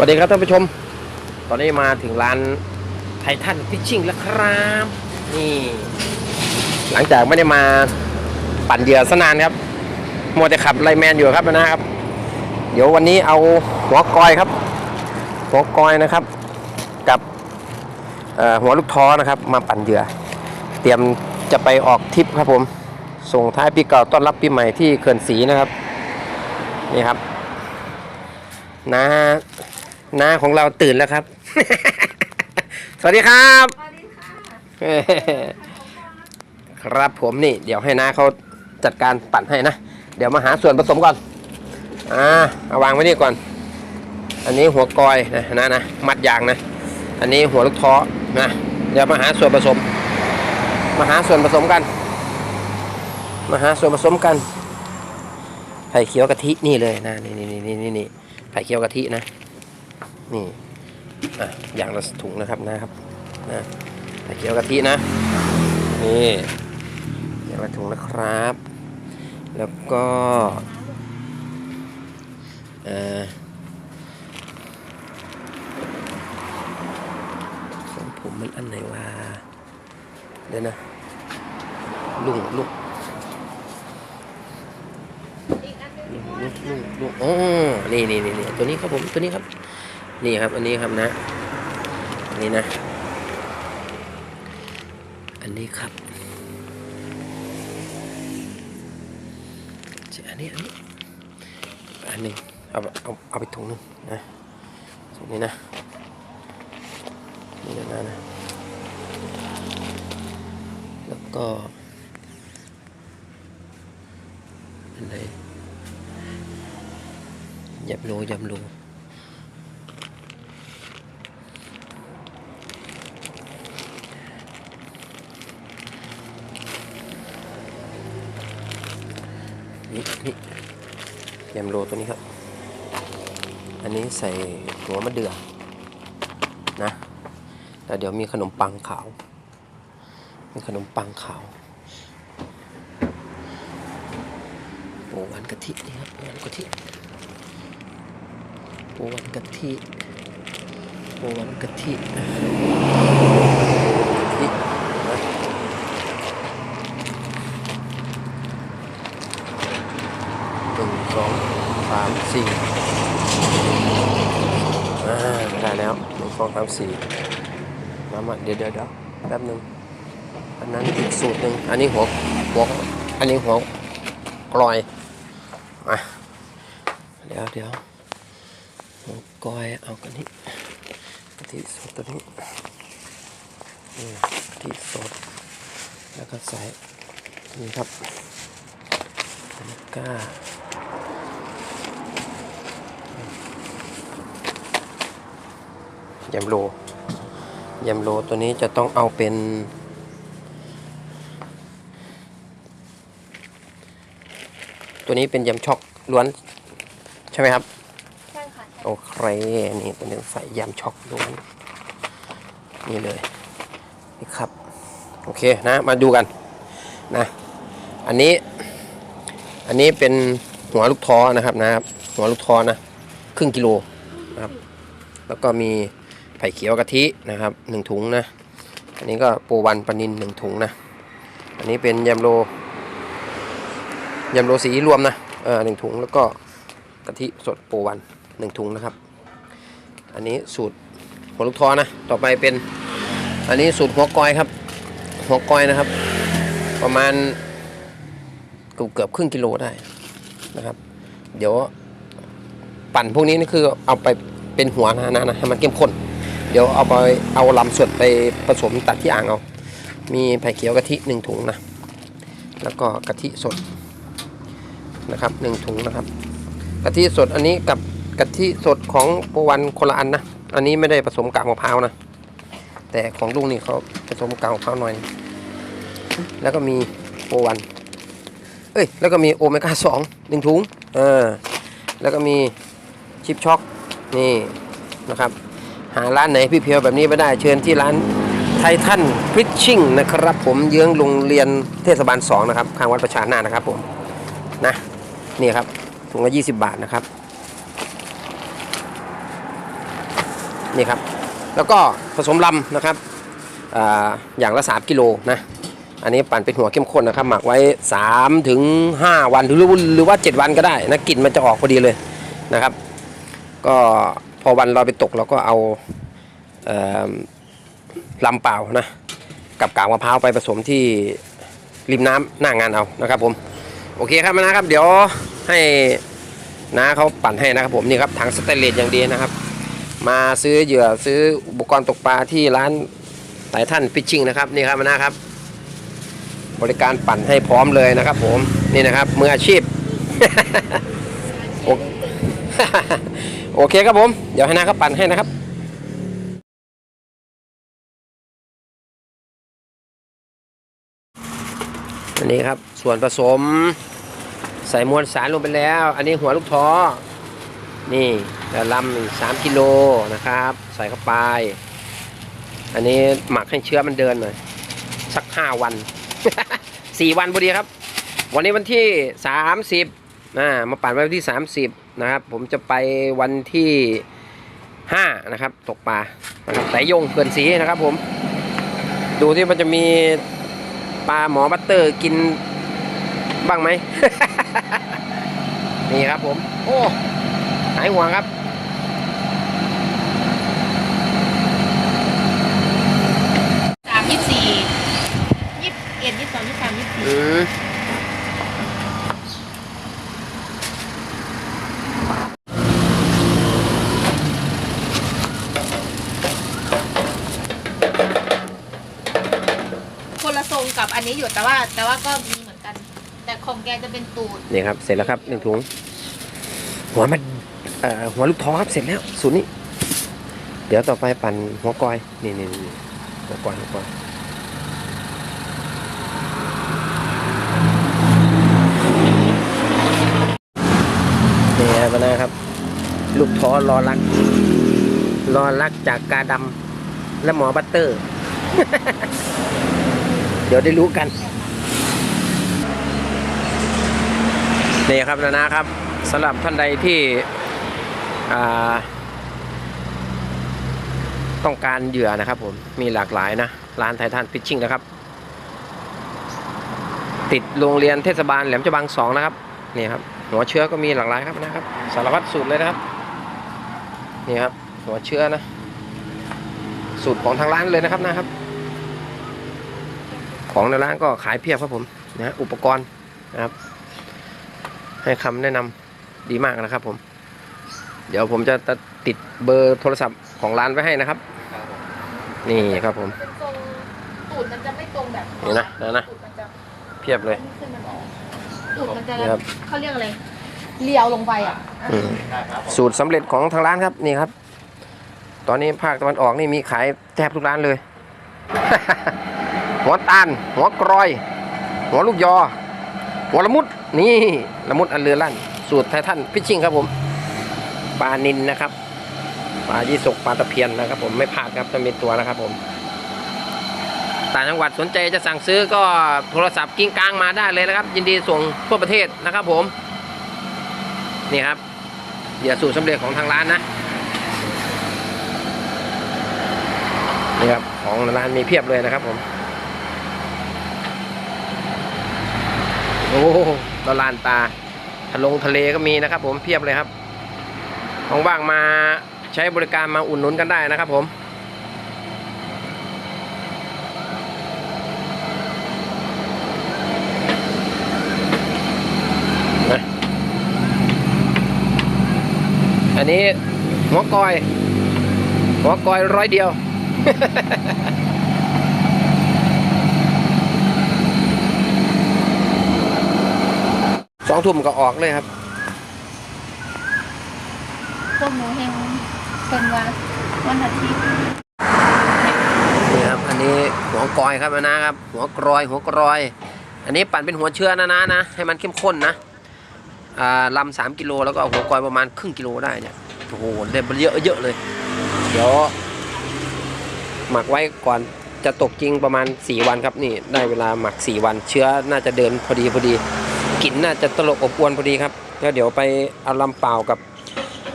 วัสดีครับท่านผู้ชม ตอนนี้มาถึงร้านไททันฟิชชิ่งแล้วครับ นี่ หลังจากไม่ได้มาปั่นเหยื่อสนานครับ มัวแต่ขับไลแมนอยู่ครับนะครับ เดี๋ยววันนี้เอาหัวกอยครับ หัวกอยนะครับ กับหัวลูกท้อนะครับ มาปั่นเหยื่อ เตรียมจะไปออกทริปครับผม ส่งท้ายปีเก่าต้อนรับปีใหม่ที่เขื่อนศรีนะครับ นี่ครับน้า น้าของเราตื่นแล้วครับ สวัสดีครับสวัสดีค่ะครับผมนี่ เดี๋ยวให้น้าเขาจัดการปั่นให้นะ เดี๋ยวมาหาส่วนผสมก่อน อ่าเอาวางไว้นี่ก่อน อันนี้หัวกอยนะนะนะมัดยางนะ อันนี้หัวลูกท้อนะเดี๋ยวมาหาส่วนผสม มาหาส่วนผสมกัน มาหาส่วนผสมกันไผ่เขียวกะทินี่เลยนะนี่นี่นี่นี่นี่ไผ่เขียวกะทินะ นี่อะอย่างละถุงนะครับนะครับนะไข่เจียวกะทินะนี่อย่างละถุงนะครับ แล้วก็อ่อของผมมันอันไหนวะเดี๋ยวนะลุงลุงลุงลุงลุงอ๋อนี่นี่นี่ตัวนี้ครับผมตัวนี้ครับ นี่ครับอันนี้ครับนะอันนี้นะ อันนี้ครับอันนี้ อันนี้อันหนึ่งเอาเอาเอาไปถุงหนึงนะถุงนี้นะนี่นะนะนะแล้วก็อันไหนยำโลยำโล นี่นี่ยำโรตัวนี้ครับ อันนี้ใส่หัวมะเดื่อนะแล้วเดี๋ยวมีขนมปังขาว มีขนมปังขาวโอ้วันกะทินี่ครับโอวันกะทิโอ้วันกะทิโอ้วันกะทินะหนึ่งสองสามสี่อ่า ได้แล้วหนึ่งสองสามสี่น้ำมันเดี๋ยวเดี๋ยวเดี๋ยวแป๊บหนึ่งอันนั้นอีกสูตรหนึ่งอันนี้หัวหัวอันนี้หัวกลอยมาเดี๋ยวเดี๋ยวหัวกลอยเอากันนี้กะทิสดตัวนี้นี่กะทิสดแล้วก็ใส่นี่ครับแล้วก็ ยำโลยำโลตัวนี้จะต้องเอาเป็น ตัวนี้เป็นยำช็อกล้วน ใช่ไหมครับ ใช่ค่ะ โอเค นี่ตัวนี้ใส่ยำช็อกล้วน นี่เลยนี่ครับ โอเคนะ มาดูกันนะ อันนี้ อันนี้เป็นหัวลูกท้อนะครับนะครับ หัวลูกท้อนะ ครึ่งกิโลนะครับ แล้วก็มี ไผ่เขียวกะทินะครับหนึ่งถุงนะ อันนี้ก็โปวันปนินหนึ่งถุงนะ อันนี้เป็นยำโลยำโลสีรวมนะเออหนึ่งถุงแล้วก็กะทิสดโปวันหนึ่งถุงนะครับ อันนี้สูตรหัวลูกทอนะ ต่อไปเป็น อันนี้สูตรหัวกอยครับ หัวกอยนะครับ ประมาณเกือบเกือบครึ่งกิโลได้นะครับ เดี๋ยวปั่นพวกนี้นี่คือเอาไปเป็นหัวนะนะนะให้มันเข้มข้น เดี๋ยวเอาไปเอาลำส่วนไปผสมตัดที่อ่างเอา มีไผ่เขียวกะทิหนึ่งถุงนะ แล้วก็กะทิสดนะครับหนึ่งถุงนะครับ กะทิสดอันนี้กับกะทิสดของโปวันคนละอันนะ อันนี้ไม่ได้ผสมกากมะพร้าวนะ แต่ของลุงนี่เขาผสมกากมะพร้าวหน่อย แล้วก็มีโปวัน เอ้ย แล้วก็มีโอเมก้าสองหนึ่งถุง เออ แล้วก็มีชิปช็อกนี่นะครับ หาร้านไหนพี่เพียวแบบนี้ไม่ได้เชิญที่ร้านไททันฟิชชิ่งนะครับ ผมเยื้องโรงเรียนเทศบาล2นะครับข้างวัดประชานานะครับผมนะนี่ครับถุงละ20บาทนะครับนี่ครับ แล้วก็ผสมลำนะครับออย่างละ 3 กิโลนะอันนี้ปั่นเป็นหัวเข้มข้นนะครับ หมักไว้3ถึง5วันหรือหรือว่า 7 วันก็ได้นะกลิ่นมันจะออกพอดีเลยนะครับ ก็ อวันเราไปตกเราก็เอาลำเปล่านะกับกากมะพร้าวไปผสมที่ริมน้ำหน้างานเอานะครับผมโอเคครับนะครับ เดี๋ยวให้น้าเขาปั่นให้นะครับผมนี่ครับถังสเตนเลสอย่างดีนะครับ มาซื้อเหยื่อซื้ออุปกรณ์ตกปลาที่ร้านไต่ท่านฟิชชิ่งนะครับนี่ครับนะครับ บริการปั่นให้พร้อมเลยนะครับ ผมนี่นะครับมืออาชีพ โอเคครับผม เดี๋ยวให้น้าเขาปั่นให้นะครับอันนี้ครับส่วนผสมใส่มวลสารลงไปแล้ว อันนี้หัวลูกท้อ นี่แต่ลำหนึ่งสามกิโลนะครับ ใส่เข้าไป อันนี้หมักให้เชื้อมันเดินหน่อย สักห้าวันสี่วันพอดีครับ วันนี้วันที่สามสิบนะมาปั่นไว้วันที่สามสิบ นะครับ ผมจะไปวันที่ห้านะครับ ตกปลานะครับสายยงเกินสีนะครับผม ดูที่มันจะมีปลาหมอบัตเตอร์กินบ้างไหมนี่ครับผม โอ้หายห่วงครับสามยี่สี่ยี่สิบเอ็ดยี่สิบสองยี่สิบสามยี่สิบสี่ อืม คนละทรงกับอันนี้อยู่ แต่ว่าก็มีเหมือนกัน แต่ของแกจะเป็นตูดนี่ครับ เสร็จแล้วครับหนึ่งถุง หัวมันเอ่อหัวลูกท้อครับเสร็จแล้วสูตรนี้ เดี๋ยวต่อไปปั่นหัวกอยนี่นี่นี่หัวกอยหัวกอยนี่ครับนะครับ ลูกท้อรอรัก รอรักจากกาดำและหมอบัตเตอร์ เดี๋ยวได้รู้กัน นี่ครับนะนะครับสำหรับท่านใดที่ต้องการเหยื่อนะครับผมมีหลากหลายนะร้านไททันฟิชชิ่งนะครับ ติดโรงเรียนเทศบาลแหลมฉบังสองนะครับนี่ครับหัวเชื้อก็มีหลากหลายครับนะครับ สารพัดสูตรเลยนะครับนี่ครับหัวเชื้อนะสูตรของทางร้านเลยนะครับนะครับ ของในร้านก็ขายเพียบครับผมนะอุปกรณ์นะครับ ให้คำแนะนำดีมากนะครับ ผม เดี๋ยวผมจะติดเบอร์โทรศัพท์ของร้านไว้ให้นะครับ นี่ครับผมเป็นทรงตูดมันจะไม่ตรงแบบนี่นะนะนะตูดมันจะเพียบเลยขึ้นมันออกตูดมันจะนี่ครับเขาเรียกอะไรเลี้ยวลงไปอะอืมสูตรสำเร็จของทางร้านครับนี่ครับ ตอนนี้ภาคตะวันออกนี่มีขายแทบทุกร้านเลย หัวตาลหัวกรอย หัวลูกยอหั วละมุดนี่ละมุดอันเรือลั่น สูตรไททันพิชชิ่งครับผมปลานินนะครับปลายี่สกปลาตะเพียนนะครับ ผมไม่พลาดครับจะมีตัวนะครับผมต่างจังหวัดสนใจจะสั่งซื้อก็โทรศัพท์กิ้งกลางมาได้เลยนะครับ ยินดีส่งทั่วประเทศนะครับผม นี่ครับเดี๋ยวสูตรสำเร็จของทางร้านนะนี่ครับของร้านมีเพียบเลยนะครับผม โอ้ละลานตาทะลงทะเลก็มีนะครับ ผมเพียบเลยครับว่างๆมาใช้บริการมาอุ่นหนุนกันได้นะครับ ผมอันนี้หัวกอยหัวกอยร้อยเดียว องทุ่มก็ออกเลยครับพวกหนูเฮงเป็นวันวันอาทิตย์นี่ครับอันนี้หัวกอยครับนะครับ หัวกรอยหัวกรอย อันนี้ปั่นเป็นหัวเชื้อนะนะนะให้มันเข้มข้นนะอ่าลำสามกิโลแล้วก็หัวกอยประมาณครึ่งกิโลได้เนี่ยโอ้โหได้เยอะเยอะเลย เดี๋ยวหมักไว้ก่อนจะตกจริงประมาณ 4 วันครับนี่ได้เวลาหมัก 4 วันเชื้อน่าจะเดินพอดีพอดี กลิ่นน่าจะตลบอบอวนพอดีครับแล้วเดี๋ยวไปเอาลำเปล่ากับ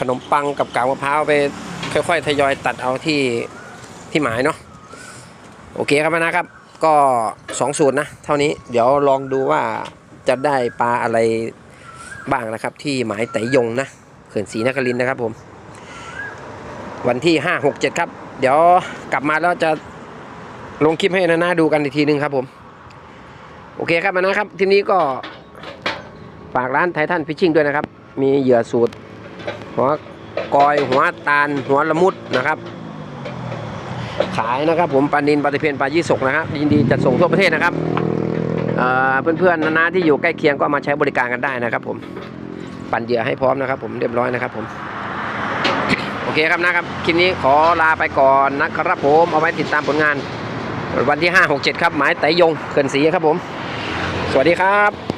ขนมปังกับกากมะพร้าวไปค่อยๆ ทยอยตัดเอาที่ที่หมายเนาะโอเคครับนะครับ ก็สองสูตรนะ เท่านี้เดี๋ยวลองดูว่าจะได้ปลาอะไรบ้างนะครับ ที่หมายไตยงนะเขื่อนศรีนครินนะครับผม วันที่ห้าหกเจ็ดครับ เดี๋ยวกลับมาแล้วจะลงคลิปให้นานาดูกันอีกทีนึงครับผม โอเคครับมานะครับ ทีนี้ก็ ฝากร้านไททันฟิชชิ่งด้วยนะครับ มีเหยื่อสูตร หัวกอยหัวตาล หัวละมุดนะครับ ขายนะครับผมปลานินปลาตะเพียนปลายี่สกนะครับยินดีจัดส่งทั่วประเทศนะครับเเพื่อนๆนานาที่อยู่ใกล้เคียงก็มาใช้บริการกันได้นะครับ ผมปั่นเหยื่อให้พร้อมนะครับ ผมเรียบร้อยนะครับ ผมโอเคครับนะครับคลิปนี้ขอลาไปก่อนนะครับผมเอาไว้ติดตามผลงาน วันที่ 5 6 7 ครับ หมายไตยงเขื่อนศรีครับผม สวัสดีครับ